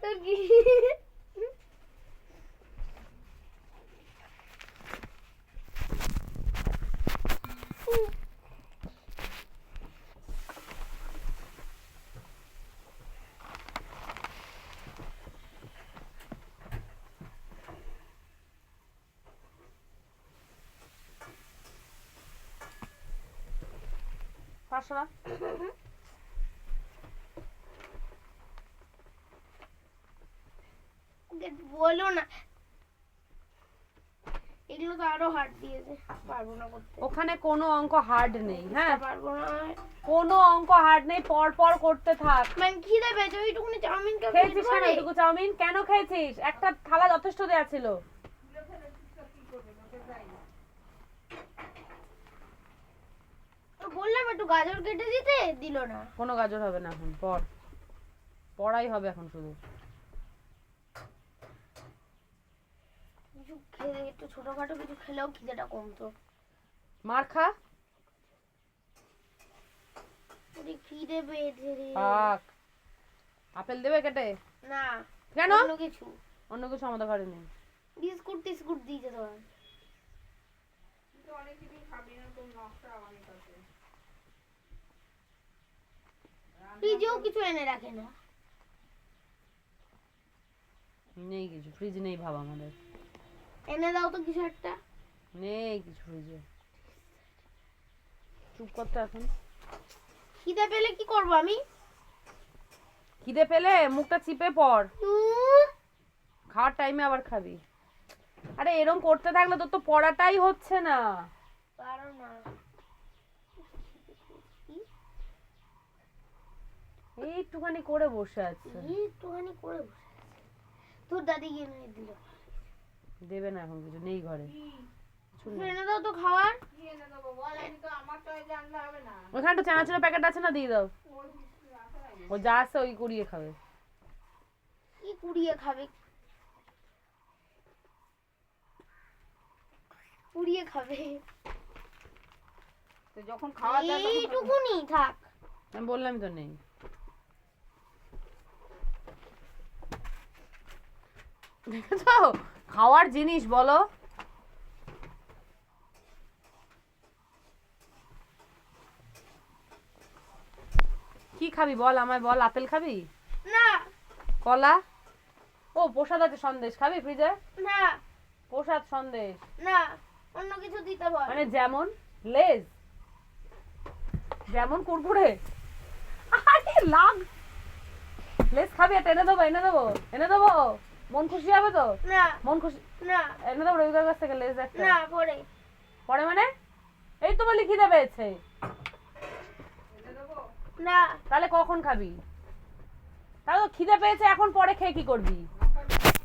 তোর কি না। বলো না। এগুলো তো আরও হার্ড দিয়েছে। পারব না করতে। ওখানে কোনো অঙ্ক হার্ড নেই হ্যাঁ? পারব না। কোনো অঙ্ক হার্ড নেই পর পর করতে থাক। মানে খিদে পেয়েছে ওইটুকুনি চাউমিন কে খেয়েছিস কেন? এটুকু চাউমিন কেন খেয়েছিস? একটা থালা যথেষ্ট দেয়া ছিল বললাম একটু গাজর কেটে দিতে? দিল না। কোনো গাজর হবে না এখন পর। পড়াই হবে এখন শুধু। কিছু একটু ছোটখাটো কিছু খেলেও খিদেটা কমতো। মার খা। ওরে খিদে পেয়েছে রে। থাক। আপেল দেবে কেটে? না। কেন? অন্য কিছু। অন্য কিছু আমাদের ঘরে নেই। বিস্কুট টিস্কুট দিয়েছে তোমার ফ্রিজেও কিছু এনে রাখে না। নেই কিছু ফ্রিজ নেই ভাব আমাদের। এনে দাও তো কিছু একটা। নেই কিছু ফ্রিজে। চুপ করতে এখন। খিদে পেলে কি করব আমি? খিদে পেলে মুখটা চিপে পড়। খাওয়ার টাইমে আবার খাবি। আরে এরম করতে থাকলে তোর তো পড়াটাই হচ্ছে না। পারো না। এই একটুখানি করে বসে আছে। এই একটুখানি করে বসে আছে। তোর দাদি গিয়ে এনে দিল। দেবে না এখন কিছু নেই ঘরে। এনে দাও তো ওখানে চানাচুরের প্যাকেট আছে না দিয়ে দাও। ও যা আছে ওই কুড়িয়ে খাবে। কি কুড়িয়ে খাবে? কুড়িয়ে খাবে। যখন খাওয়া তখন এইটুকুনি থাক। আমি বললামই তো নেই। দেখেছ? খাওয়ার জিনিস বলো। কি খাবি বল আমায় বল আপেল খাবি? না। কলা? ও প্রসাদ আছে সন্দেশ খাবি ফ্রিজে? না। প্রসাদ সন্দেশ। না অন্য কিছু দিতে বল। মানে যেমন লেজ যেমন কুরকুরে। আরে লাগ। লেজ খাবি এটা এনে দেবো এনে দেবো এনে দেবো। মন খুশি হবে তো? না। মন খুশি না। এনে তো রবিবার কাছ থেকে লেজ একটা। না পড়ে। পড়ে মানে? এই তো বলি খিদে পেয়েছে। না। তাহলে কখন খাবি? তাহলে তো খিদে পেয়েছে এখন পরে খেয়ে কি করবি?